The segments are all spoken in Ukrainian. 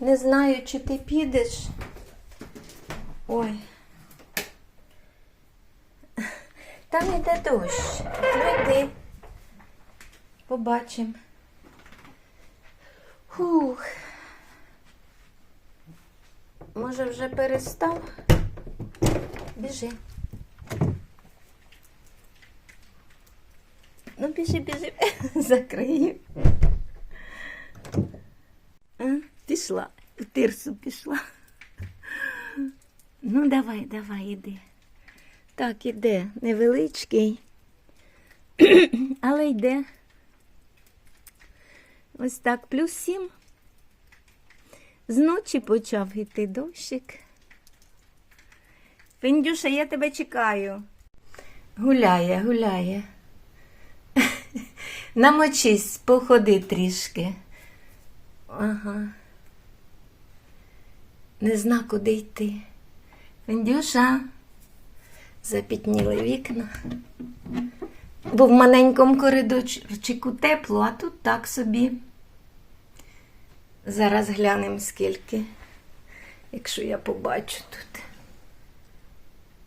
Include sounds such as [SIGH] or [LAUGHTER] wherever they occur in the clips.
Не знаю, чи ти підеш. Ой. Там іде дощ. Ну йди. Побачимо. Хух. Може, вже перестав? Біжи. Ну, біжи, біжи. [LAUGHS] Закрию. А, пішла. В тирсу пішла. Ну, давай, давай, іди. Так, іде. Невеличкий. Але йде. Ось так, плюс сім. Зночі почав йти дощик. Фіндюша, я тебе чекаю. Гуляє, гуляє. [LAUGHS] Намочись, походи трішки. Ага. Не зна, куди йти. Фіндюша. Запітніли вікна. Бо в маленькому коридорчику тепло, а тут так собі. Зараз глянемо скільки, якщо я побачу тут.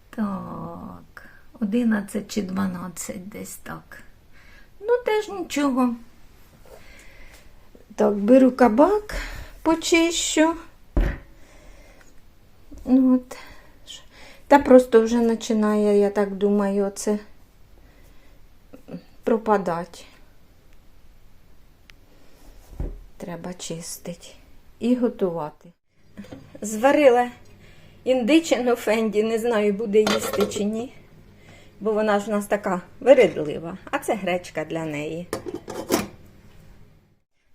Так, 11 чи 12 десь так. Ну, теж нічого. Так, беру кабак, почищу. Ну, от. Та просто вже починає, я так думаю, оце пропадати. Треба чистити і готувати. Зварила індичину фенді, не знаю, буде їсти чи ні, бо вона ж у нас така виридлива, а це гречка для неї.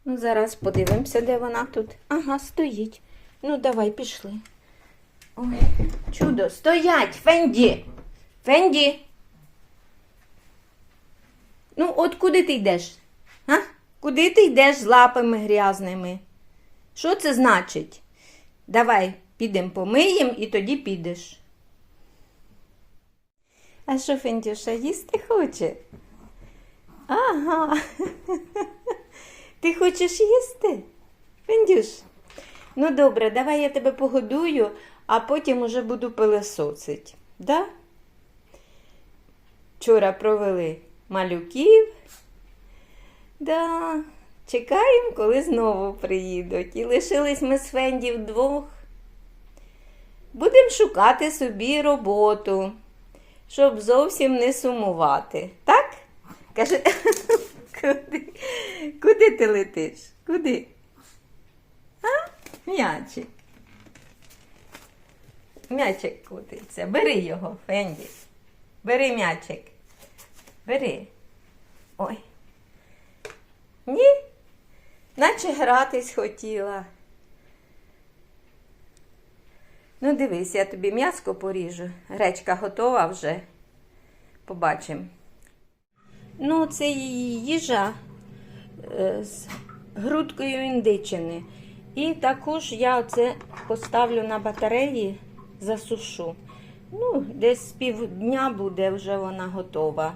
Ну, зараз подивимося, де вона тут. Ага, стоїть. Ну, давай, пішли. Ой, чудо, стоять, Фенді! Фенді! Ну, от куди ти йдеш? А? Куди ти йдеш з лапами грязними? Що це значить? Давай підемо помиємо і тоді підеш. А що Фендюша їсти хоче? Ага. Ти хочеш їсти? Фендюш? Ну добре, давай я тебе погодую, а потім уже буду пилесосить. Да? Вчора провели малюків. Да, чекаємо, коли знову приїдуть. І лишились ми з Фенді вдвох. Будемо шукати собі роботу, щоб зовсім не сумувати. Так? Каже, [LAUGHS] куди, куди ти летиш? Куди? А? М'ячик. М'ячик кутиться. Бери його, Фенді. Бери м'ячик. Бери. Ой. Ні? Наче гратись хотіла. Ну, дивись, я тобі м'яско поріжу. Гречка готова вже. Побачимо. Ну, це її їжа е, з грудкою індичини. І також я це поставлю на батареї, засушу. Ну, десь півдня буде вже вона готова.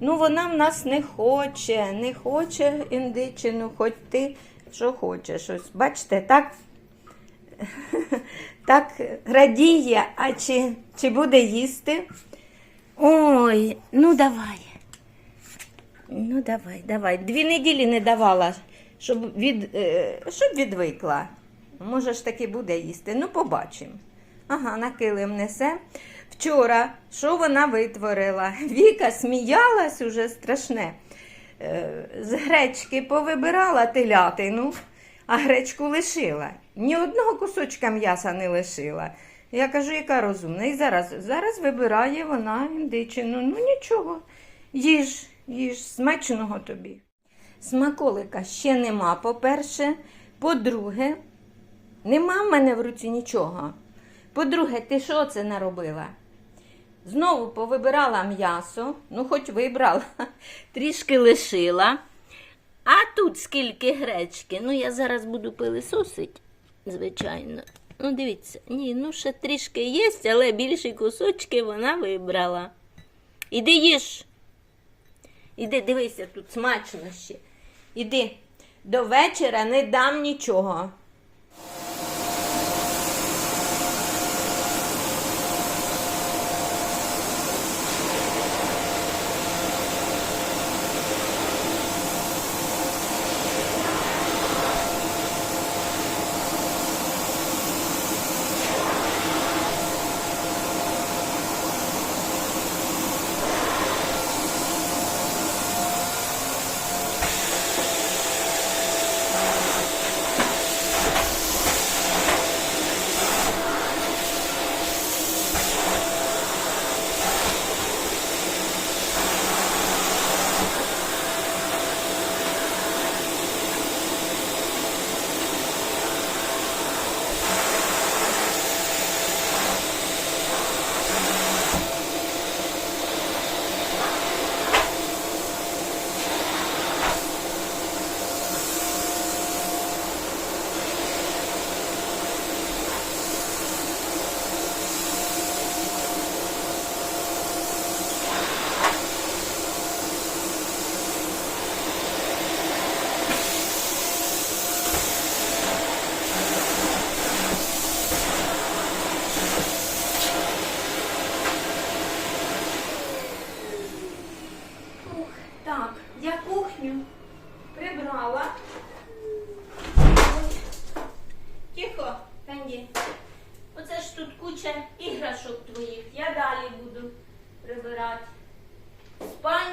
Ну, вона в нас не хоче, не хоче індичину, хоч ти що хочеш. Ось, бачите, так, [LAUGHS] так радіє, а чи, чи буде їсти? Ой, ну давай. Ну, давай, давай. Дві неділі не давала, щоб, від, е, щоб відвикла. Може ж таки буде їсти. Ну, побачимо. Ага, на килим несе. Вчора, що вона витворила? [LAUGHS] Віка сміялась уже страшне. Е, З гречки повибирала телятину, а гречку лишила. Ні одного кусочка м'яса не лишила. Я кажу, яка розумна. І зараз, зараз вибирає вона індичину. Ну нічого, їж, їж, смачного тобі. Смаколика ще нема, по-перше. По-друге, нема в мене в руці нічого. По-друге, ти що це наробила? Знову повибирала м'ясо, ну хоч вибрала, [LAUGHS] трішки лишила. А тут скільки гречки. Ну, я зараз буду пилисосить, звичайно. Ну, дивіться, ні, ну ще трішки є, але більші кусочки вона вибрала. Іди їж. Іди, дивися, тут смачно ще. Іди. До вечора не дам нічого.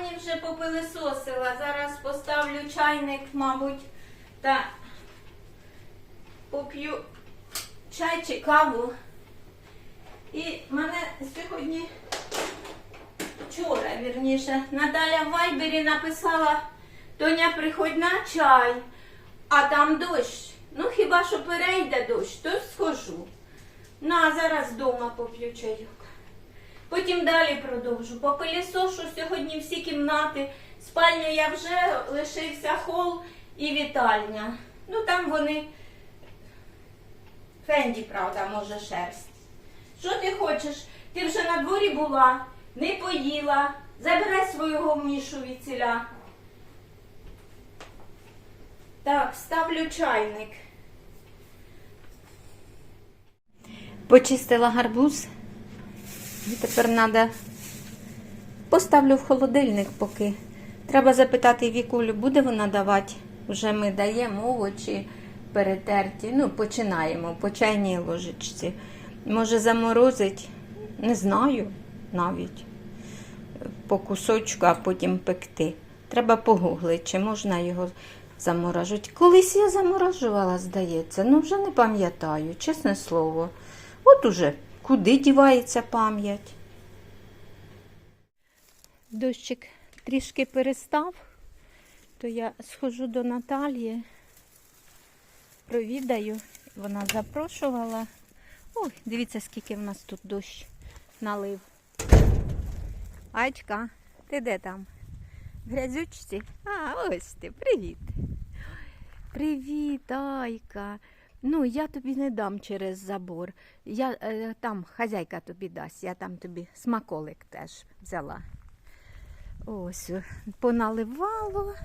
Спальні вже попилисосила. Зараз поставлю чайник, мабуть, та поп'ю чай чи каву. І мене сьогодні, вчора, вірніше, Наталя в Вайбері написала, Тоня, приходь на чай, а там дощ. Ну хіба що перейде дощ, то схожу. Ну, а зараз вдома поп'ю чайок. Потім далі продовжу. По пилісошу сьогодні всі кімнати. Спальню я вже лишився хол і вітальня. Ну там вони. Фенді, правда, може шерсть. Що ти хочеш? Ти вже на дворі була, не поїла. Забирай свого мішу від ціля. Так, ставлю чайник. Почистила гарбуз. І Тепер треба поставлю в холодильник поки. Треба запитати Вікулю, буде вона давати. Вже ми даємо овочі перетерті. Ну, починаємо по чайній ложечці. Може заморозить, не знаю навіть. По кусочку, а потім пекти. Треба погуглити, чи можна його заморажувати. Колись я заморажувала, здається, ну вже не пам'ятаю, чесне слово. От уже куди дівається пам'ять. Дощик трішки перестав, то я схожу до Наталії, провідаю. Вона запрошувала. Ой, дивіться, скільки в нас тут дощ налив. Ачка, ти де там? В грязючці? А, ось ти, привіт. Привіт, Айка. Ну, я тобі не дам через забор. Я е, там хазяйка тобі дасть, я там тобі смаколик теж взяла. Ось, поналивало.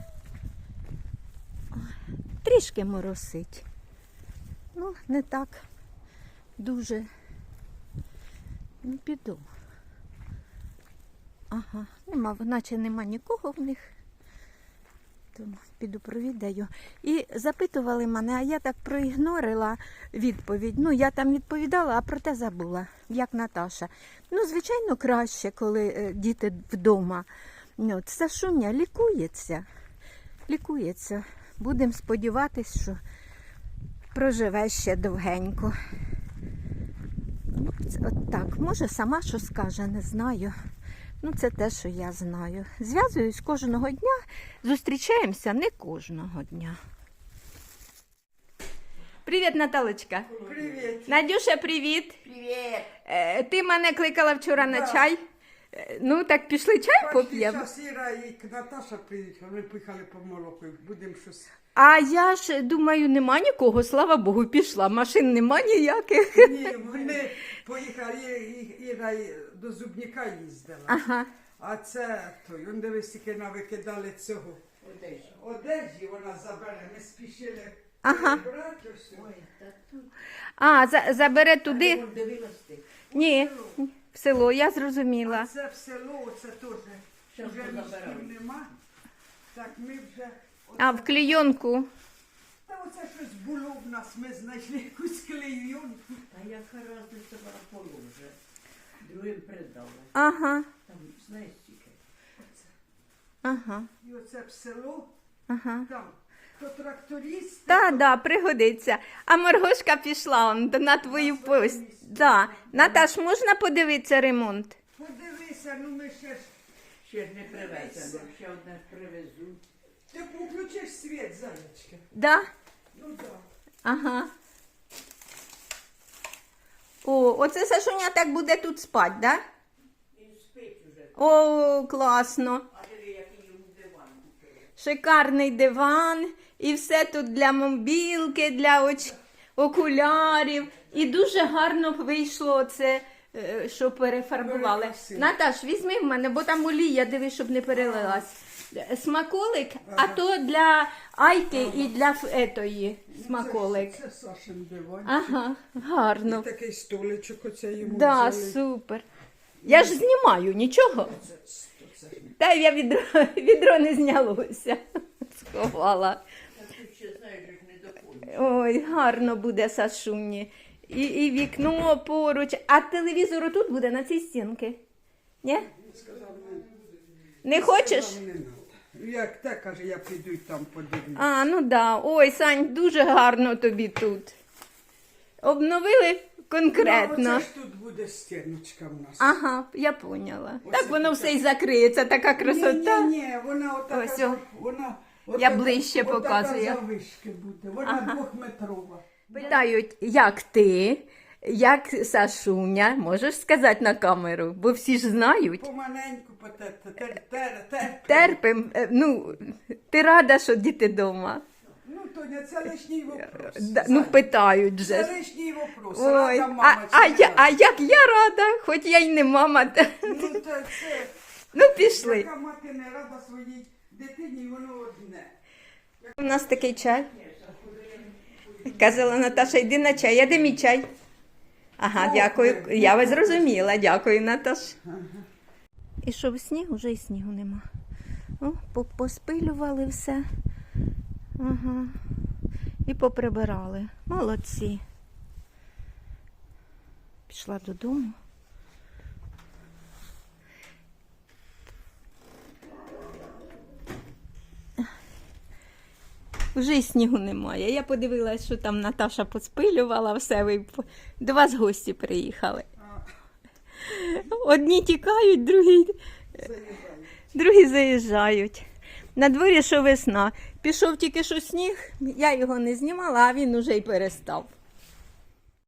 Трішки моросить. Ну, не так дуже. Ну, піду. Ага, нема, наче нема нікого в них. Тому піду провідаю. І запитували мене, а я так проігнорила відповідь. Ну, я там відповідала, а проте забула, як Наташа. Ну, звичайно, краще, коли е, діти вдома. Ну, От, Сашуня лікується. Лікується. Будемо сподіватися, що проживе ще довгенько. Ну, От так, може, сама що скаже, не знаю. Ну, це те, що я знаю. Зв'язуюсь кожного дня, зустрічаємося не кожного дня. Привіт, Наталочка. Привіт. Надюша, привіт. Привіт. Е, ти мене кликала вчора на Да. чай. Е, Ну, так пішли чай поп'ємо. Зараз Іра і Наташа приїхали, ми поїхали по молоку, будемо щось. А я ж думаю, нема нікого, слава Богу, пішла. Машин нема ніяких. Ні, вони поїхали, І- І- Іра до зубника їздила. Ага. А це той, он дивись, тільки навикидали цього. Одежі. Одежі вона забере, ми спішили Ага. брати ось. А, за, забере туди? Дивилась ти. Ні, в село, я зрозуміла. А це в село, це теж. Щас Вже позабирали. мішків нема. Так ми вже. А в клейонку. Та оце щось було в нас, ми знайшли якусь клейонку. А яка разниця вона полу вже? Другим придали. Ага, Там, знаєш, тільки. ага, І оце в село, ага. там, то трактористи. Та, да, пригодиться. А Маргошка пішла он, на твою На своє пост. місце. Да. Наташ, можна подивитися ремонт? Подивися, ну ми ще ж. Ще ж не привезено, ще одне ж привезуть. Ти включиш світ, зайчка. Да? Ну так. Ага. О, оце Сашуня так буде тут спати, да? Він спить уже. О, класно. А диви, який йому диван. Шикарний диван, і все тут для мобілки, для оч... окулярів. І дуже гарно вийшло це, е, що перефарбували. Наташ, візьми в мене, бо там олія, диви, щоб не перелилась. Смаколик, а то для Айки і для ф- етої смаколик. Це, це Сашин диван. Ага, гарно. Такий столичок оце йому Да, взяли. супер. Я ж знімаю, нічого. Це. Та я відро, [LAUGHS] відро не знялося. Сховала. Ой, гарно буде Сашуні. і, і вікно поруч. А телевізор тут буде на цій стінці. Ні? Не хочеш? Сказав, не. Як те, каже, я піду й там подивлюсь. А, ну да. Ой, Сань, дуже гарно тобі тут. Обновили конкретно. Ну, оце ж тут буде стіночка в нас. Ага, я поняла. Ось так воно так. все і закриється, така красота. Ні, ні, ні, вона отака, Ось, о. вона, Я ближче отака завишки буде, вона двохметрова. Питають, як ти, як Сашуня, можеш сказати на камеру, бо всі ж знають. Помаленьку потерти, тер, тер, тер. Терпим, е, ну, ти рада, що діти вдома? Ну, Тоня, це лишній вопрос. Да, ну, питають же. Це лишній вопрос. Ой, Рада а, мама а, не я, а як я рада, хоч я й не мама. Ну, [LAUGHS] то це, Ну, пішли. яка мати не рада своїй дитині, воно одне. У нас такий чай. Казала Наташа, йди на чай. Я де мій чай? Ага, дякую. Я вас зрозуміла. Дякую, Наташ. І що в сніг? Уже і снігу нема. О, поспилювали все. Ага. І поприбирали. Молодці. Пішла додому. Вже й снігу немає. Я подивилася, що там Наташа поспилювала все. Ви до вас гості приїхали. Одні тікають, другі, другі заїжджають. На дворі що весна. Пішов тільки що сніг, я його не знімала, а він уже й перестав.